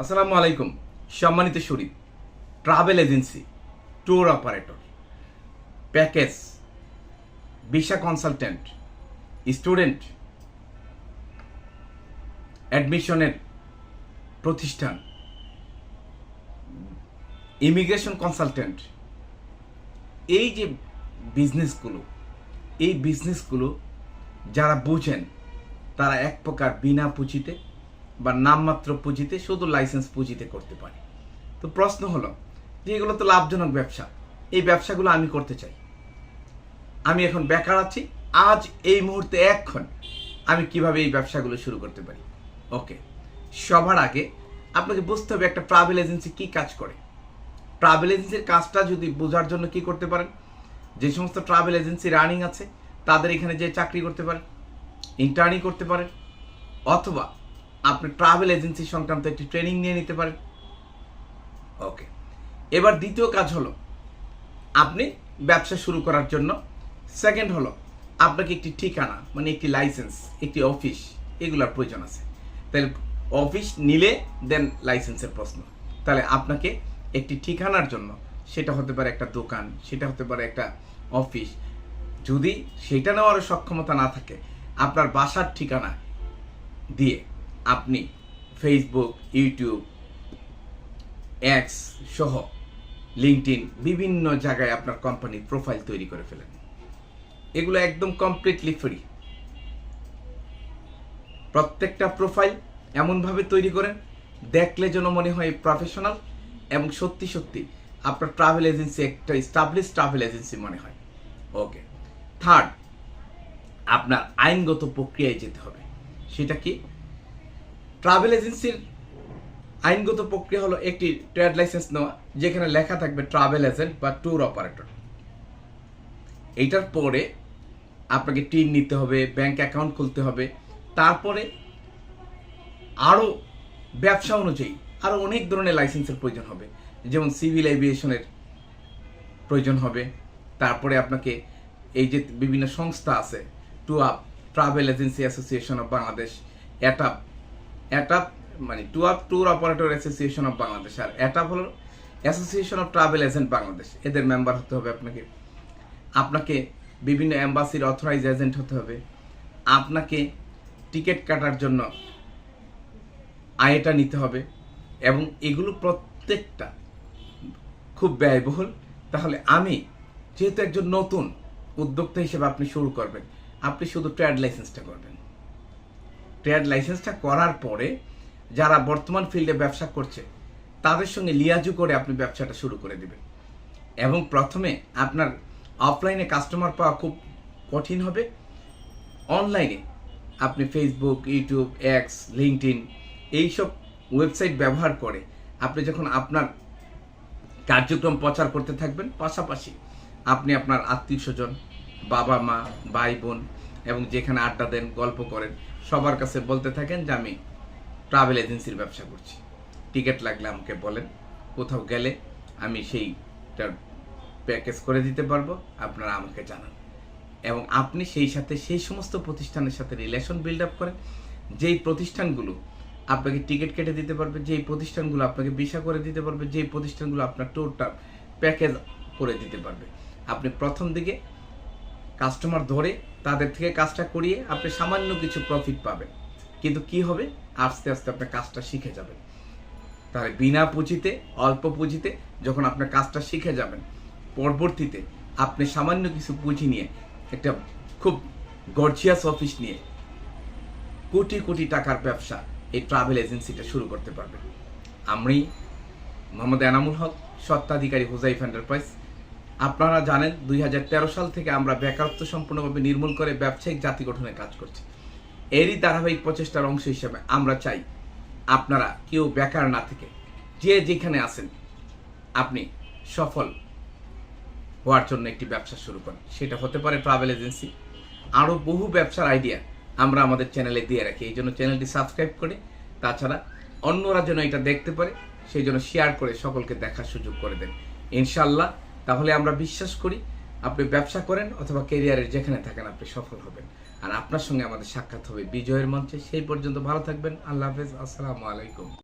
আসসালামু আলাইকুম, সম্মানিত Sharif travel agency tour operator package visa consultant student অ্যাডমিশনের প্রতিষ্ঠান ইমিগ্রেশন কনসালটেন্ট এই যে বিজনেসগুলো এই বিজনেসগুলো যারা বোঝেন, তারা এক প্রকার বিনা পুঁজিতে বা নামমাত্র পুঁজিতে, শুধু লাইসেন্স পুঁজিতে করতে পারি। তো প্রশ্ন হলো, যে এগুলো তো লাভজনক ব্যবসা, এই ব্যবসাগুলো আমি করতে চাই। আমি এখন বেকার আছি, আজ এই মুহূর্তে এক্ষণ আমি কীভাবে এই ব্যবসাগুলো শুরু করতে পারি? ওকে, সবার আগে আপনাকে বুঝতে হবে একটা ট্রাভেল এজেন্সি কি কাজ করে। ট্রাভেল এজেন্সির কাজটা যদি বোঝার জন্য কি করতে পারেন? যে সমস্ত ট্রাভেল এজেন্সি রানিং আছে, তাদের এখানে যে চাকরি করতে পারেন ইন্টার্নি করতে পারেন, অথবা আপনি ট্রাভেল এজেন্সি সংক্রান্ত একটি ট্রেনিং নিয়ে নিতে পারেন। ওকে এবার দ্বিতীয় কাজ হলো, আপনি ব্যবসা শুরু করার জন্য। সেকেন্ড হলো, আপনাকে একটি ঠিকানা মানে একটি লাইসেন্স একটি অফিস এগুলোর প্রয়োজন আছে। তাহলে অফিস নিলে দেন লাইসেন্সের প্রশ্ন। তাহলে আপনাকে একটি ঠিকানার জন্য, সেটা হতে পারে একটা দোকান, সেটা হতে পারে একটা অফিস যদি সেটা নেওয়ার সক্ষমতা না থাকে, আপনার বাসার ঠিকানা দিয়ে আপনি ফেসবুক ইউটিউব এক্স সহ লিঙ্কডিন বিভিন্ন জায়গায় আপনার কোম্পানির প্রোফাইল তৈরি করে ফেলেন। এগুলো একদম কমপ্লিটলি ফ্রি প্রত্যেকটা প্রোফাইল এমনভাবে তৈরি করেন, দেখলে যেন মনে হয় প্রফেশনাল এবং সত্যি সত্যি আপনার ট্রাভেল এজেন্সি একটা স্টাবলিশ ট্রাভেল এজেন্সি মনে হয়। ওকে থার্ড আপনার আইনগত প্রক্রিয়ায় যেতে হবে। সেটা কি? ট্রাভেল এজেন্সির আইনগত প্রক্রিয়া হলো একটি ট্রেড লাইসেন্স নেওয়া, যেখানে লেখা থাকবে ট্রাভেল এজেন্ট বা ট্যুর অপারেটর। এইটার পরে আপনাকে টিন নিতে হবে, ব্যাংক অ্যাকাউন্ট খুলতে হবে। তারপরে আরও ব্যবসা অনুযায়ী আরও অনেক ধরনের লাইসেন্সের প্রয়োজন হবে। যেমন সিভিল এভিয়েশনের প্রয়োজন হবে। তারপরে আপনাকে এই যে বিভিন্ন সংস্থা আছে TOAB travel agency association of Bangladesh ATAB ATAB মানে TOAB tour operator association of Bangladesh R ATAB হলো association of travel agent Bangladesh এদের মেম্বার হতে হবে আপনাকে। আপনাকে বিভিন্ন অ্যাম্বাসির অথরাইজ এজেন্ট হতে হবে। আপনাকে টিকিট কাটার জন্য আয়টা নিতে হবে। এবং এগুলো প্রত্যেকটা খুব ব্যয়বহুল। তাহলে আমি, যেহেতু একজন নতুন উদ্যোক্তা হিসেবে আপনি শুরু করবেন, আপনি শুধু ট্রেড লাইসেন্সটা করবেন। ট্রেড লাইসেন্সটা করার পরে যারা বর্তমান ফিল্ডে ব্যবসা করছে, তাদের সঙ্গে লিয়াজু করে আপনি ব্যবসাটা শুরু করে দেবেন। এবং প্রথমে আপনার অফলাইনে কাস্টমার পাওয়া খুব কঠিন হবে। অনলাইনে আপনি ফেসবুক ইউটিউব এক্স লিঙ্কডিন এইসব ওয়েবসাইট ব্যবহার করে আপনি যখন আপনার কার্যক্রম প্রচার করতে থাকবেন, পাশাপাশি আপনি আপনার আত্মীয় স্বজন বাবা মা ভাই বোন এবং যেখানে আড্ডা দেন, গল্প করেন সবার কাছে বলতে থাকেন যে আমি ট্রাভেল এজেন্সির ব্যবসা করছি। টিকিট লাগলে আমাকে বলেন, কোথাও গেলে আমি সেইটার প্যাকেজ করে দিতে পারব, আপনারা আমাকে জানান। এবং আপনি সেই সাথে সেই সমস্ত প্রতিষ্ঠানের সাথে রিলেশন বিল্ড আপ করেন, যেই প্রতিষ্ঠানগুলো আপনাকে টিকিট কেটে দিতে পারবে, যেই প্রতিষ্ঠানগুলো আপনাকে ভিসা করে দিতে পারবে, যেই প্রতিষ্ঠানগুলো আপনার ট্যুরটা প্যাকেজ করে দিতে পারবে। আপনি প্রথম দিকে কাস্টমার ধরে তাদের থেকে কাজটা করিয়ে আপনি সামান্য কিছু প্রফিট পাবেন। কিন্তু কি হবে? আস্তে আস্তে আপনার কাজটা শিখে যাবেন। তাহলে বিনা পুঁজিতে, অল্প পুঁজিতে যখন আপনার কাজটা শিখে যাবেন, পরবর্তীতে আপনি সামান্য কিছু পুঁজি নিয়ে একটা খুব গর্জিয়াস অফিস নিয়ে কোটি কোটি টাকার ব্যবসা এই ট্রাভেল এজেন্সিটা শুরু করতে পারবেন। আমি মোহাম্মদ এনামুল হক সত্ত্বাধিকারী হুজাইফ এন্টারপ্রাইজ আপনারা জানেন দুই হাজার তেরো সাল থেকে আমরা বেকারত্ব সম্পূর্ণভাবে নির্মূল করে ব্যবসায়িক জাতি গঠনে কাজ করছি। এরই ধারাবাহিক প্রচেষ্টার অংশ হিসেবে আমরা চাই আপনারা কেউ বেকার না থেকে, যে যেখানে আছেন, আপনি সফল হওয়ার জন্য একটি ব্যবসা শুরু করেন। সেটা হতে পারে ট্রাভেল এজেন্সি। আরও বহু ব্যবসার আইডিয়া আমরা আমাদের চ্যানেলে দিয়ে রাখি। এই জন্য চ্যানেলটি সাবস্ক্রাইব করে, তাছাড়া অন্যরা যেন এটা দেখতে পারে, সেই জন্য শেয়ার করে সকলকে দেখার সুযোগ করে দেন। ইনশাল্লাহ তাহলে আমরা বিশ্বাস করি আপনি ব্যবসা করেন অথবা কেরিয়ারের যেখানে থাকেন আপনি সফল হবেন। আর আপনার সঙ্গে আমাদের সাক্ষাৎ হবে বিজয়ের মঞ্চে। সেই পর্যন্ত ভালো থাকবেন। আল্লাহ হাফেজ। আসসালামু আলাইকুম।